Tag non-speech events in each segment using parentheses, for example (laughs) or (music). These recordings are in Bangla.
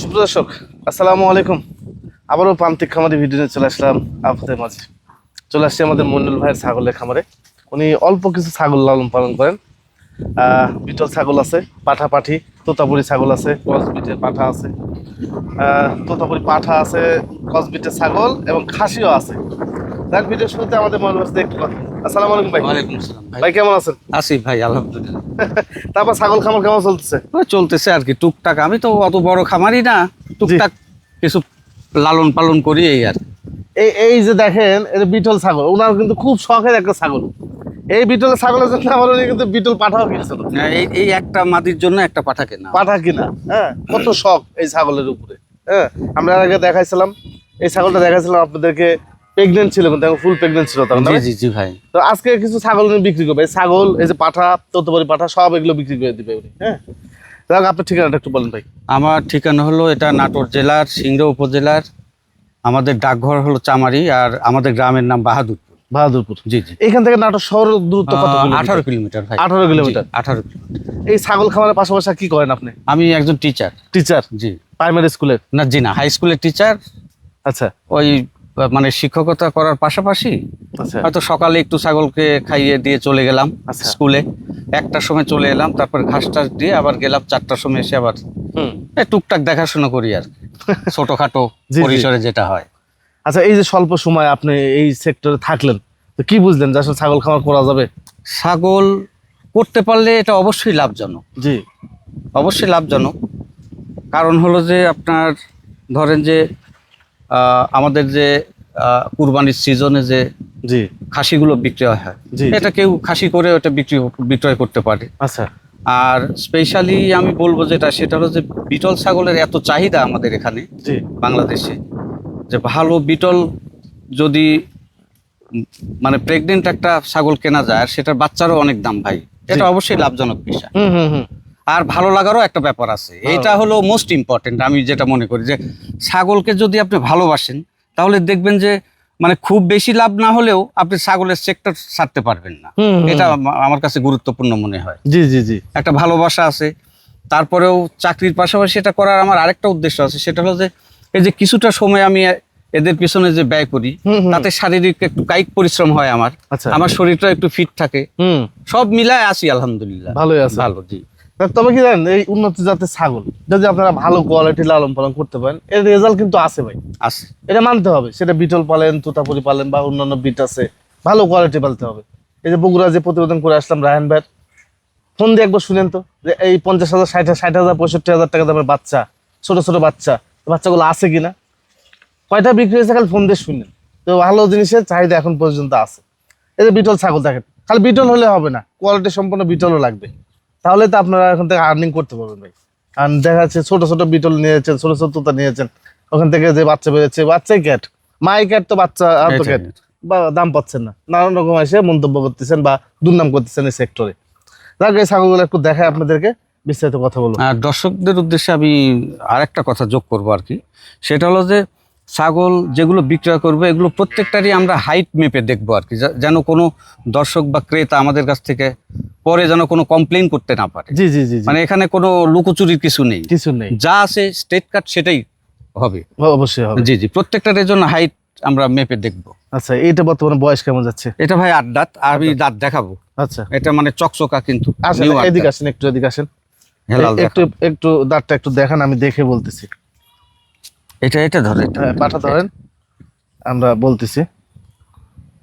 সুপ্রদর্শক আসসালামু আলাইকুম। আবারও প্রান্তিক খামারে ভিডিও নিয়ে চলে আসলাম আপনাদের মাঝে। চলে আসছি আমাদের মন্ডল ভাইয়ের ছাগলের খামারে। উনি অল্প কিছু ছাগল লালন পালন করেন। বিটল ছাগল আছে পাঠা পাঠি তোতাপুরি ছাগল আছে, কসবিটের পাঠা আছে। তোতাপুরি পাঠা আছে, কসবিটের ছাগল এবং খাসিও আছে। যাক, ভিডিও শুরুতে আমাদের মন্ডল ভাই একটু পাবেন আসসালামু আলাইকুম ভাই। ওয়ালাইকুম আসসালাম ভাই। ভাই কেমন আছেন? আছি ভাই আলহামদুলিল্লাহ। (laughs) তারপর ছাগল খামার কেমন চলতেছে? চলতেছে আর কি টুকটাক। আমি তো অত বড় খামারি না টুকটাক কিছু লালন পালন করি এই আর। এই এই যে দেখেন এটা বিটল ছাগল। ওনার কিন্তু খুব শখের একটা ছাগল। এই বিটল ছাগলের জন্য আমার উনি কিন্তু বিটল পাঠাও কিনছিল এই এই একটা মাদির জন্য একটা পাঠা কেনা। পাঠা কিনা হ্যাঁ? কত শখ এই ছাগলের উপরে হ্যাঁ? আমরা আগে দেখাইছিলাম এই ছাগলটা দেখাইছিলাম আপনাদেরকে প্রেগনেন্ট ছিল কিন্তু ফুল প্রেগনেন্ট ছিল তখন জি জি জি ভাই। তো আজকে কিছু ছাগল বিক্রি করবে। ছাগল এই যে পাঠা তত্ত্বপরি পাঠা সব এগুলো বিক্রি করে দিবে উনি হ্যাঁ? যাক আপনার ঠিকানাটা একটু বলেন ভাই। আমার ঠিকানা হলো এটা নাটোর জেলার সিংড়া উপজেলার আমাদের ডাকঘর হলো চামারি আর আমাদের গ্রামের নাম বাহাদুরপুর। বাহাদুরপুর। জি জি। এখান থেকে নাটোর শহরের দূরত্ব কত আঠারো কিলোমিটার ভাই। আঠারো কিলোমিটার। আঠারো এই ছাগল খামারের পাশাপাশি কি করেন আপনি? আমি একজন টিচার। টিচার? জি। প্রাইমারি স্কুলের না জি না হাই স্কুলের টিচার আচ্ছা। ওই মানে শিক্ষকতা করার পাশাপাশি আচ্ছা। হয়তো সকালে একটু ছাগলকে খাইয়ে দিয়ে চলে গেলাম আচ্ছা। স্কুলে। একটার সময় চলে এলাম তারপর ঘাস টাস দিয়ে আবার গেলাম চারটার সময় এসে আবার এই টুকটাক দেখাশোনা করি আর। (laughs) ছোটখাটো। পরিসরে যেটা হয়। আচ্ছা এই যে স্বল্প সময় আপনি এই সেক্টরে থাকলেন তো কি বুঝলেন যে আসলে ছাগল খামার করা যাবে? ছাগল করতে পারলে এটা অবশ্যই লাভজনক। জি। অবশ্যই লাভজনক। কারণ হলো যে আপনার ধরেন যে আমাদের যে আহ, কুরবানির সিজনে যে জি। খাসিগুলো বিক্রি হয় জি। এটা কেউ খাসি করে ওটা বিক্রি বিক্রয় করতে পারে। আচ্ছা। আর স্পেশালি আমি বলব যেটা সেটা হলো যে বিটল ছাগলের এত চাহিদা আমাদের এখানে বাংলাদেশে যে ভালো বিটল যদি মানে প্রেগনেন্ট একটা ছাগল কেনা যায় আর সেটার বাচ্চারও অনেক দাম ভাই এটা অবশ্যই লাভজনক বিষয় হুম হুম হুম। আর ভালো লাগারও একটা ব্যাপার আছে। এটা হলো মোস্ট ইম্পর্টেন্ট আমি যেটা মনে করি যে ছাগলকে যদি আপনি ভালোবাসেন তাহলে দেখবেন যে মানে খুব বেশি লাভ না হলেও আপনি ছাগলের সেক্টর ছাড়তে পারবেন না। এটা আমার কাছে গুরুত্বপূর্ণ মনে হয়। জি জি জি। একটা ভালোবাসা আছে তারপরেও চাকরির পাশাপাশি এটা করার আমার আরেকটা উদ্দেশ্য আছে সেটা হলো যে এই যে কিছুটা সময় আমি এদের পিছনে যে ব্যয় করি। তাতে শারীরিক একটু কায়িক পরিশ্রম হয় আমার। আচ্ছা। আমার শরীরটা একটু ফিট থাকে। সব মিলায় আছি আলহামদুলিল্লাহ। ভালোই আছে। ভালো জি। তবে কি জানেন এই উন্নত জাতের ছাগল যদি আপনারা ভালো কোয়ালিটি লালন পালন করতে পারেন এর রেজাল্ট কিন্তু আছে ভাই। আছে। এটা মানতে হবে সেটা বিটল পালেন তোতাপুরি পালেন বা অন্যান্য বিট আছে ভালো কোয়ালিটি পালতে হবে। এই যে বগুড়া যে প্রতিবেদন করে আসলাম রায়ন ভাইয়ের ফোন দিয়ে একবার শুনেন তো যে এই পঞ্চাশ হাজার ষাট ষাট হাজার পঁয়ষট্টি হাজার টাকা দামের বাচ্চা ছোট ছোট বাচ্চা বাচ্চাগুলো আছে কিনা? কয়টা বিক্রি হয়েছে খালি ফোন দিয়ে শুনেন। তো ভালো জিনিসের চাহিদা এখন পর্যন্ত আছে। এই যে বিটল ছাগল দেখেন খালি বিটল হলে হবে না কোয়ালিটি সম্পন্ন বিটলও লাগবে। তাহলে তো আপনারা এখন থেকে আর্নিং করতে পারবেন ভাই। আর দেখা যাচ্ছে ছোট ছোট বিটল নিয়েছেন ছোট ছোট তোতা নিয়েছেন। ওখান থেকে যে বাচ্চা বেরোচ্ছে বাচ্চাই ক্যাট মাই ক্যাট তো বাচ্চা আর তো ক্যাট বা দাম পাচ্ছেন না। নানান রকম এসে মন্তব্য করতেছেন বা দুর্নাম করতেছেন এই সেক্টরে যাক এই ছাগলগুলো একটু দেখায় আপনাদেরকে বিস্তারিত কথা বলব। আর দর্শকদের উদ্দেশ্যে আমি আরেকটা কথা যোগ করব আর কি। সেটা হলো যে ছাগল যেগুলো বিক্রয় করবে এগুলো প্রত্যেকটারই আমরা হাইট মেপে দেখব আর কি। যেন কোনো দর্শক বা ক্রেতা আমাদের কাছ থেকে পরে যেন কোনো কমপ্লেন করতে না পারে। জি জি জি। মানে এখানে কোনো লুকোচুরির কিছু নেই। কিছু নেই। যা আছে স্টেট কাট সেটাই হবে। অবশ্যই হবে। জি জি প্রত্যেকটার জন্য হাইট আমরা মেপে দেখব। আচ্ছা এইটা বর্তমানে বয়স কেমন যাচ্ছে? এটা ভাই আট দাঁত আর আমি দাঁত। দেখাবো। আচ্ছা। এটা মানে চকচকা কিন্তু এদিকে আসেন একটু এদিকে আসেন। একটু একটু দাঁতটা একটু দেখান আমি দেখে বলতেছি। এটা এটা ধরে হ্যাঁ পাঠা ধরেন। আমরা বলতেছি।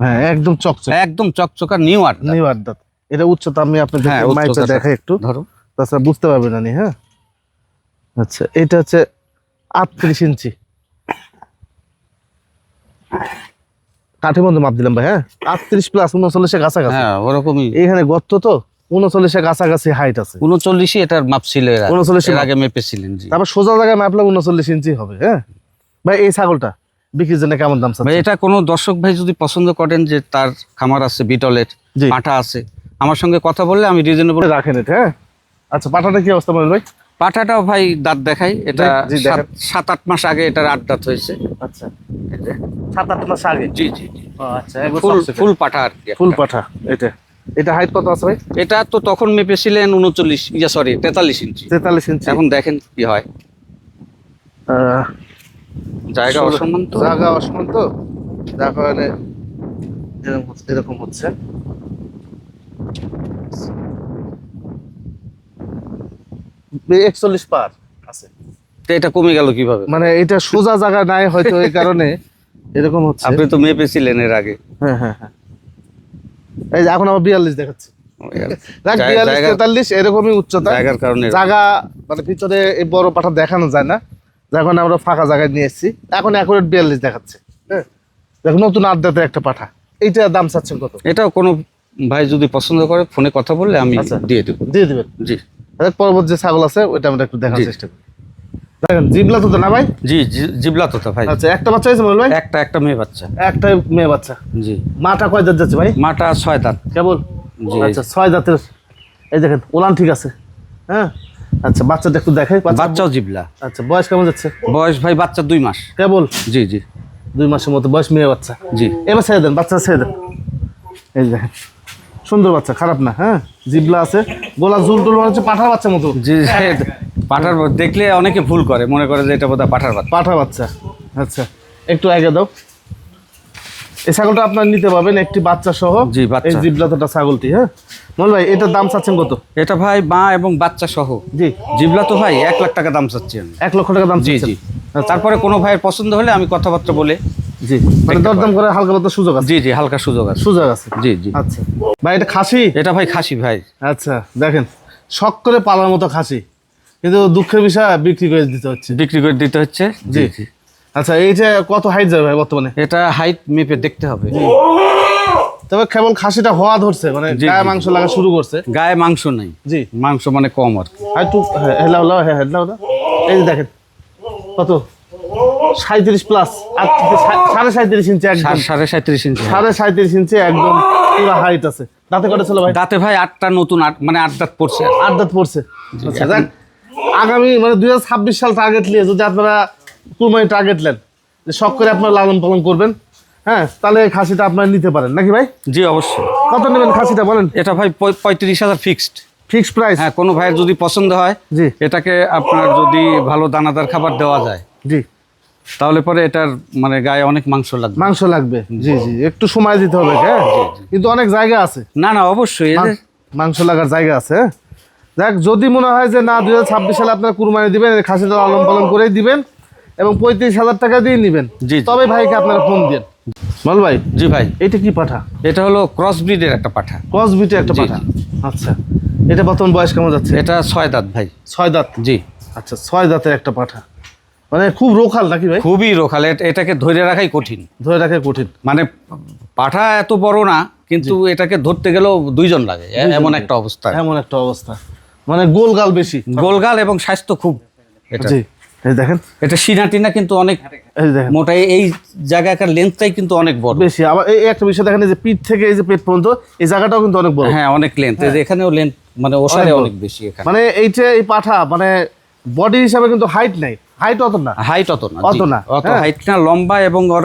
হ্যাঁ একদম চকচক। একদম চকচকা নিউ আট। নিউ আট দাঁত এটা উচ্চতা আমি আপনাদের হ্যাঁ, মাইপটা দেখাই একটু। ধরো তাছাড়া বুঝতে পারবেন না নি, হ্যাঁ? আচ্ছা এটা হচ্ছে আটত্রিশ ইঞ্চি। কাঠি বন্ধ মাপ দিলাম ভাই হ্যাঁ? আটত্রিশ প্লাস উনচল্লিশে কাছাকাছি। হ্যাঁ ওরকমই। এইখানে গর্ত তো? উনচল্লিশের কাছাকাছি হাইট আছে। উনচল্লিশই এটার মাপ ছিল এর আগে। 39 এর মাপ। আগে মেপেছিলেন জি। তারপর সোজা জায়গায় মাপলে উনচল্লিশ ইঞ্চি হবে হ্যাঁ? ভাই এই ছাগলটা বিক্রির জন্য কেমন দাম ভাই এটা কোনো দর্শক ভাই যদি পছন্দ করেন যে তার খামার আছে বিটলের পাঠা আছে আমার সঙ্গে কথা বললে আমি রিজনেবল রাখেন এটা হ্যাঁ? আচ্ছা পাঠাটা কি অবস্থা বলেন ভাই? পাঠাটাও ভাই দাঁত দেখাই এটা সাত- আট মাস আগে এটার আট দাঁত হয়েছে। আচ্ছা। সাত আট মাস আগে? জি জি জি। আচ্ছা ফুল ফুল পাঠা আর কি ফুল পাঠা এটা। এটা হাইট কত আছে ভাই? এটা তো তখন মেপেছিলেন উনচল্লিশ ইয়া সরি তেতাল্লিশ ইঞ্চি। তেতাল্লিশ ইঞ্চি। এখন দেখেন কি হয়। জায়গা অসম্মান তো। জায়গা অসমান তো? যার কারণে এরকম হচ্ছে- এরকম হচ্ছে। একচল্লিশ পার আছে। তো এটা কমে গেল কীভাবে? মানে এটা সোজা জায়গা নাই হয়তো এই কারণে এরকম হচ্ছে। আপনি তো মেপেছিলেন এর আগে। হ্যাঁ হ্যাঁ হ্যাঁ। এই যে এখন আবার বিয়াল্লিশ দেখাচ্ছে। দেখ বিয়াল্লিশ তেতাল্লিশ এরকমই উচ্চতা। জায়গার কারণে জায়গা মানে ভিতরে এই বড় পাঠা দেখানো যায় না। যখন আমরা ফাঁকা জায়গায় নিয়ে এসেছি। এখন অ্যাকুরেট বিয়াল্লিশ দেখাচ্ছে। হ্যাঁ? দেখো নতুন আড্ডাতে একটা পাঠা। এইটা দাম চাচ্ছেন কত? এটাও কোনো ভাই যদি পছন্দ করে ফোনে কথা বললে আমি আচ্ছা। দিয়ে দেবো। দিয়ে দিবেন? জি। পরবর্তী যে ছাগল আছে ওইটা আমরা একটু দেখার চেষ্টা করি। দেখেন জিবলা তো না ভাই? জি জিবলা তো তা ভাই। আচ্ছা একটা বাচ্চা হয়েছে ভাই? একটা একটা মেয়ে বাচ্চা। একটা মেয়ে বাচ্চা। জি। মাটা কয় দাঁত যাচ্ছে ভাই? মাটা ছয় দাঁত। কেবল? জি। আচ্ছা ছয় দাঁতের এই দেখেন ওলান ঠিক আছে। হ্যাঁ? আচ্ছা বাচ্চাটা একটু দেখাই। বাচ্চা বাচ্চাও জিবলা। আচ্ছা বয়স কেমন যাচ্ছে? বয়স ভাই বাচ্চা দুই মাস। কেবল? জি জি। দুই মাসের মতো বয়স মেয়ে বাচ্চা। জি। এবার ছেড়ে দেন বাচ্চা ছেড়ে দেন। এই দেখেন সুন্দর বাচ্চা খারাপ না হ্যাঁ? জিবলা আছে গোলা ঝুল টুল মনে হচ্ছে পাঠার বাচ্চা মতো। জি পাঠার দেখলে অনেকে ভুল করে মনে করে যে এটা বোধহয় পাঠার বাচ্চা। পাঠা বাচ্চা আচ্ছা একটু আগে দাও। এই ছাগলটা আপনার নিতে পারবেন একটি বাচ্চা সহ। জি, বাচ্চা। এই জিবলাতটা ছাগলটি হ্যাঁ? মল ভাই এটার দাম চাচ্ছেন কত? এটা ভাই মা এবং বাচ্চা সহ। জি। জিবলা তো ভাই এক লাখ টাকা দাম চাচ্ছি আমি। এক লক্ষ টাকা দাম জি চাচ্ছেন। জি। তারপরে কোনো ভাইয়ের পছন্দ হলে আমি কথাবার্তা বলে জি মানে দরদাম করে হালকা পাতলা সুযোগ আছে? জি জি হালকা সুযোগ আছে। সুযোগ আছে। জি জি। আচ্ছা। ভাই এটা খাসি? এটা ভাই খাসি ভাই। আচ্ছা দেখেন শখ করে পালার মতো খাসি। কিন্তু দুঃখের বিষয় বিক্রি করে দিতে হচ্ছে। বিক্রি করে দিতে হচ্ছে। জি। জি আচ্ছা যে কত হাইট যাবে ভাই বর্তমানে? এটা হাইট মেপে দেখতে হবে। তবে কেবল খাসিটা হওয়া ধরছে মানে গায়ে মাংস লাগা শুরু করছে। গায়ে মাংস নেই। জি। মাংস মানে কম আর কি। একটু হেলা হেলা হেলা হেলা এই যে দেখেন কত? সাঁত্রিশ প্লাস সাড়ে সাঁত্রিশ ইঞ্চি একদম। সাড়ে- সাঁত্রিশ ইঞ্চি সাড়ে সাঁত্রিশ ইঞ্চি একদম পুরো হাইট আছে। দাঁতে কটা ছিল ভাই? দাঁতে ভাই আটটা নতুন আট মানে আট দাঁত পড়ছে। আট দাঁত পড়ছে। আচ্ছা আগামী মানে দুই হাজার ছাব্বিশ সাল টার্গেট নিয়ে যদি আপনারা কুরবানি টার্গেট নেন যে শখ করে আপনারা লালন পালন করবেন হ্যাঁ তাহলে খাসিটা আপনারা নিতে পারেন। নাকি ভাই? জি অবশ্যই। কত নেবেন খাসিটা বলেন? এটা ভাই পঁয়ত্রিশ হাজার ফিক্সড ফিক্সড প্রাইস হ্যাঁ কোনো ভাইয়ের যদি পছন্দ হয় জি। এটাকে আপনার যদি ভালো দানাদার খাবার দেওয়া যায় জি। তাহলে পরে এটার মানে গায়ে অনেক মাংস লাগবে। মাংস লাগবে। জি। জি একটু সময় দিতে হবে হ্যাঁ? কিন্তু অনেক জায়গা আছে। না না অবশ্যই। মাংস লাগার জায়গা আছে হ্যাঁ? দেখ যদি মনে হয় যে না দুই সালে আপনার কুরবানি দিবেন খাসিটা লালন পালন করেই দিবেন এবং পঁয়ত্রিশ হাজার টাকা দিয়ে নিবেন জি। তবে ভাইকে আপনারা ফোন দেন। মল ভাই জি ভাই। এটা কি পাঠা? এটা হলো ক্রস ব্রিডের একটা পাঠা। ক্রস বিটে একটা পাঠা? আচ্ছা। এটা বর্তমান বয়স কেমন যাচ্ছে? এটা ছয় দাঁত ভাই। ছয় দাঁত? জি। আচ্ছা ছয় দাঁতের একটা পাঠা। মানে খুব রোখাল নাকি ভাই? খুবই রোখাল। এট- এটাকে ধরে রাখাই কঠিন। ধরে রাখাই কঠিন। মানে পাঠা এত বড় না কিন্তু এটাকে ধরতে গেলেও দুইজন লাগে। এমন একটা অবস্থা। এমন একটা অবস্থা। মানে গোলগাল বেশি। গোলগাল এবং স্বাস্থ্য খুব। এটা। এই দেখেন। এটা সিনা টিনা কিন্তু অনেক মোটা এই- জায়গাকার লেন্থটাই কিন্তু অনেক বড়। বেশি। আবার এই একটা বিষয় দেখেন যে পিঠ থেকে এই যে পেট পর্যন্ত এই জায়গাটাও কিন্তু অনেক বড়। হ্যাঁ অনেক লেন্থ এখানেও লেন্থ মানে ওসারে অনেক বেশি এখানে। মানে এইটা এই পাঠা মানে বডি হিসাবে কিন্তু হাইট নাই। হাইট অত না। হাইট অত না অত না, অত হ্যাঁ। হাইট না লম্বা এবং ওর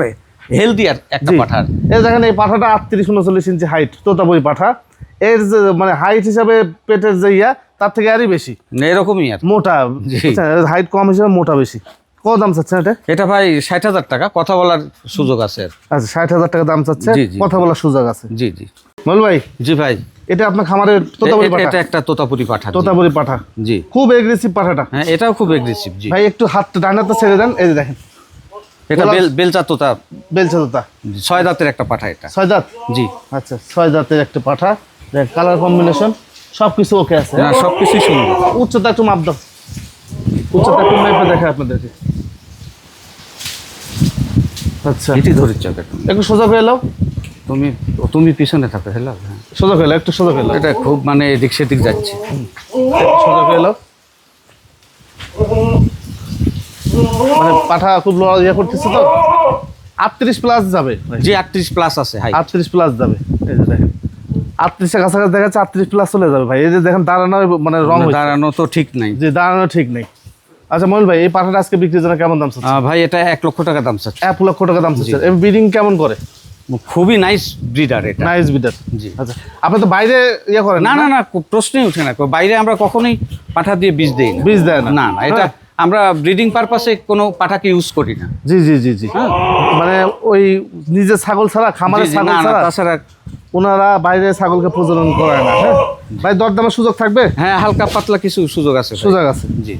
হেলদি আর একটা জি। পাঠার এই দেখেন এই পাঠাটা আটত্রিশ উনচল্লিশ ইঞ্চি হাইট তোতাপুরি পাঠা। এর মানে হাইট হিসাবে পেটের যে ইয়া তার থেকে আরই বেশি। এরকমই আর। মোটা। হাইট কম হিসাবে মোটা বেশি। কত দাম চাচ্ছেন এটা? এটা ভাই ষাট হাজার টাকা কথা বলার সুযোগ আছে আচ্ছা ষাট হাজার টাকা দাম চাচ্ছে। কথা বলার সুযোগ আছে। জি জি। মল ভাই জি ভাই। এটা আপনার খামারের তোতাপুরি পাঠা? এটা একটা তোতাপুরি পাঠা তোতাপুরি পাঠা। জি। খুব এগ্রেসিভ পাঠাটা। হ্যাঁ এটাও খুব এগ্রেসিভ জি। ভাই একটু হাতটা ডানাতে ছেড়ে দেন এই যে দেখেন। এটা বেল বেলচা তোতা। বেলছে তোতা। ছয় দাঁতের একটা পাঠা এটা। ছয় দাঁত? জি। আচ্ছা ছয় দাঁতের একটা পাঠা। দেখ কালার কম্বিনেশন সব কিছু ওকে আছে। না সব কিছুই সুন্দর। উচ্চতা একটু মাপ দাও। উচ্চতা একটু মেপে দেখে আপনাদেরকে। আচ্ছা। এটি ধরিস চাকা একটু। সোজা করে এলাও তুমি তুমি পিছনে থাকো হ্যাঁ সোজা করে একটু সোজা করে এটা খুব মানে এদিক সেদিক যাচ্ছে। একটু সোজা করে এলাও মানে পাঠা খুব লড়া ইয়ে করতেছে তো। আটত্রিশ প্লাস যাবে। জি আটত্রিশ প্লাস আছে হাই আটত্রিশ প্লাস যাবে। এই যে দেখেন। আটত্রিশের কাছাকাছি দেখা যাচ্ছে আটত্রিশ প্লাস চলে যাবে ভাই। এই যে দেখেন দাঁড়ানো মানে রং দাঁড়ানো তো ঠিক নাই। যে দাঁড়ানো ঠিক নেই। আচ্ছা মহিল ভাই এই পাঠাটা আজকে বিক্রির জন্য কেমন দাম চাচ্ছে ভাই এটা এক লক্ষ টাকা দাম চাচ্ছে। এক লক্ষ টাকা দাম চাচ্ছে এবং বিডিং কেমন করে? খুবই নাইস ব্রিডার এটা। নাইস বিডার জি। আচ্ছা আপনি তো বাইরে ইয়ে করেন না না? না প্রশ্নই উঠে না। বাইরে আমরা কখনোই পাঠা দিয়ে বীজ দেই না। বীজ দেয় না। না না এটা হ্যাঁ। আমরা ব্রিডিং পারপাসে কোনো পাঠাকে ইউজ করি না। জি জি জি জি। মানে ওই নিজের ছাগল ছাড়া খামারের ছাগল ছাড়া? তাছাড়া ওনারা বাইরে ছাগলকে প্রজনন করে না হ্যাঁ? ভাই দরদামের সুযোগ থাকবে? হ্যাঁ হালকা পাতলা কিছু সুযোগ আছে সুযোগ আছে। জি।